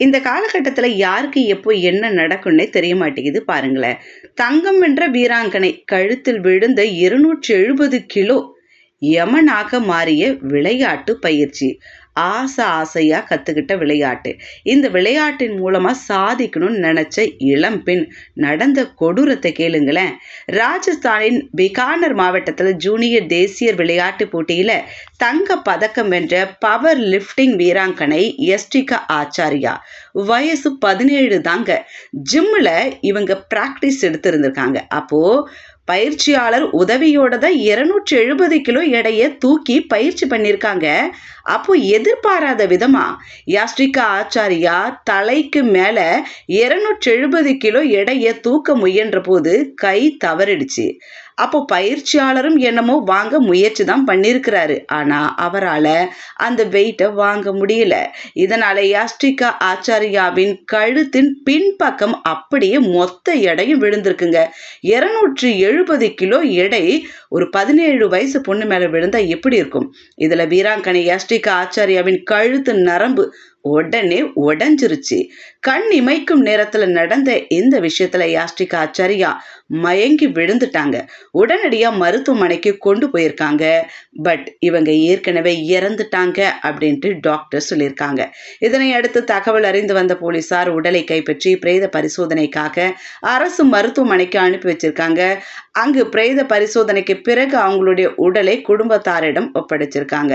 இந்த காலகட்டத்தில் யாருக்கு எப்போ என்ன நடக்கும்னே தெரிய மாட்டேங்குது பாருங்களேன். தங்கம் என்ற வீராங்கனை கழுத்தில் விழுந்த இருநூற்றி எழுபது கிலோ யமனாக மாறிய விளையாட்டு பயிற்சி. ஆசை ஆசையாக கற்றுக்கிட்ட விளையாட்டு. இந்த விளையாட்டின் மூலமாக சாதிக்கணும்னு நினச்ச இளம்பெண் நடந்த கொடூரத்தை கேளுங்களேன். ராஜஸ்தானின் பிகானர் மாவட்டத்தில் ஜூனியர் தேசிய விளையாட்டு போட்டியில் தங்க பதக்கம் வென்ற பவர் லிஃப்டிங் வீராங்கனை எஸ்டிகா ஆச்சாரியா. வயசு பதினேழு தாங்க. ஜிம்மில் இவங்க ப்ராக்டிஸ் எடுத்திருந்திருக்காங்க. அப்போது பயிற்சியாளர் உதவியோட தான் இருநூற்றி எழுபது கிலோ எடையை தூக்கி பயிற்சி பண்ணியிருக்காங்க அப்போ எதிர்பாராத விதமா? யாஸ்ரிகா ஆச்சாரியா தலைக்கு மேல இருநூற்றி எழுபது கிலோ எடையை தூக்க முயன்ற போது கை தவறிடுச்சு. அப்போ பயிற்சியாளரும் என்னமோ வாங்க முயற்சி தான் பண்ணியிருக்கிறாரு ஆனால் அவரால் அந்த வெயிட்டை வாங்க முடியல. இதனால் யாஸ்டிகா ஆச்சாரியாவின் கழுத்தின் பின்பக்கம் அப்படியே மொத்த எடையும் விழுந்திருக்குங்க. இருநூற்றி எழுபது கிலோ எடை ஒரு பதினேழு வயசு பொண்ணு மேலே விழுந்தால் எப்படி இருக்கும்? இதில் வீராங்கனை யாஸ்டிகா ஆச்சாரியாவின் கழுத்து நரம்பு உடனே உடஞ்சிருச்சு. கண் இமைக்கும் நேரத்துல நடந்த இந்த விஷயத்துல யாஸ்டிகா ஆச்சாரியா மயங்கி விழுந்துட்டாங்க. உடனடியா மருத்துவமனைக்கு கொண்டு போயிருக்காங்க. பட் இவங்க ஏற்கனவே இறந்துட்டாங்க அப்படின்ட்டு டாக்டர் சொல்லியிருக்காங்க. இதனை அடுத்து தகவல் அறிந்து வந்த போலீசார் உடலை கைப்பற்றி பிரேத பரிசோதனைக்காக அரசு மருத்துவமனைக்கு அனுப்பி வச்சிருக்காங்க. அங்கு பிரேத பரிசோதனைக்கு பிறகு அவங்களுடைய உடலை குடும்பத்தாரிடம் ஒப்படைச்சிருக்காங்க.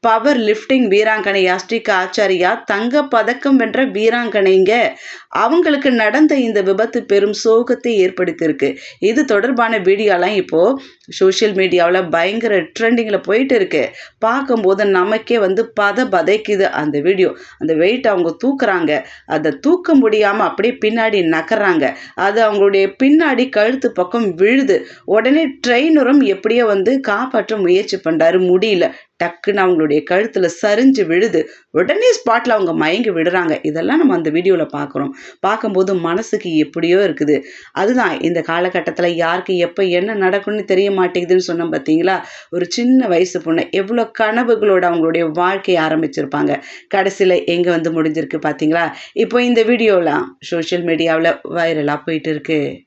பவர் லிஃப்டிங் வீராங்கனை யாஸ்டிகா ஆச்சாரியா தங்க பதக்கம் வென்ற வீராங்கனைங்க. அவங்களுக்கு நடந்த இந்த விபத்து பெரும் சோகத்தை ஏற்படுத்தியிருக்கு. இது தொடர்பான வீடியோலாம் இப்போது சோஷியல் மீடியாவில் பயங்கர ட்ரெண்டிங்கில் போயிட்டு இருக்கு பார்க்கும்போது நமக்கே வந்து பத பதைக்குது அந்த வீடியோ. அந்த வெயிட் அவங்க தூக்குறாங்க. அதை தூக்க முடியாமல் அப்படியே பின்னாடி நகர்றாங்க. அது அவங்களுடைய பின்னாடி கழுத்து பக்கம் விழுது. உடனே ட்ரெயினரும் எப்படியோ வந்து காப்பாற்ற முயற்சி பண்ணுறாரு முடியல. டக்குன்னு அவங்களுடைய கழுத்தில் சரிஞ்சு விழுது. உடனே ஸ்பாட்டில் அவங்க மயங்கி விடுறாங்க. இதெல்லாம் நம்ம அந்த வீடியோவில் பார்க்குறோம். பார்க்கும்போது மனசுக்கு எப்படியோ இருக்குது. அதுதான் இந்த காலகட்டத்தில் யாருக்கு எப்போ என்ன நடக்கும்னு தெரிய மாட்டேங்குதுன்னு சொன்னோம் பார்த்தீங்களா ஒரு சின்ன வயசு பொண்ணு எவ்வளோ கனவுகளோட அவங்களுடைய வாழ்க்கையை ஆரம்பிச்சிருப்பாங்க. கடைசியில் எங்கே வந்து முடிஞ்சிருக்கு பார்த்தீங்களா இப்போ இந்த வீடியோலாம் சோஷியல் மீடியாவில் வைரலாக போயிட்டு இருக்குது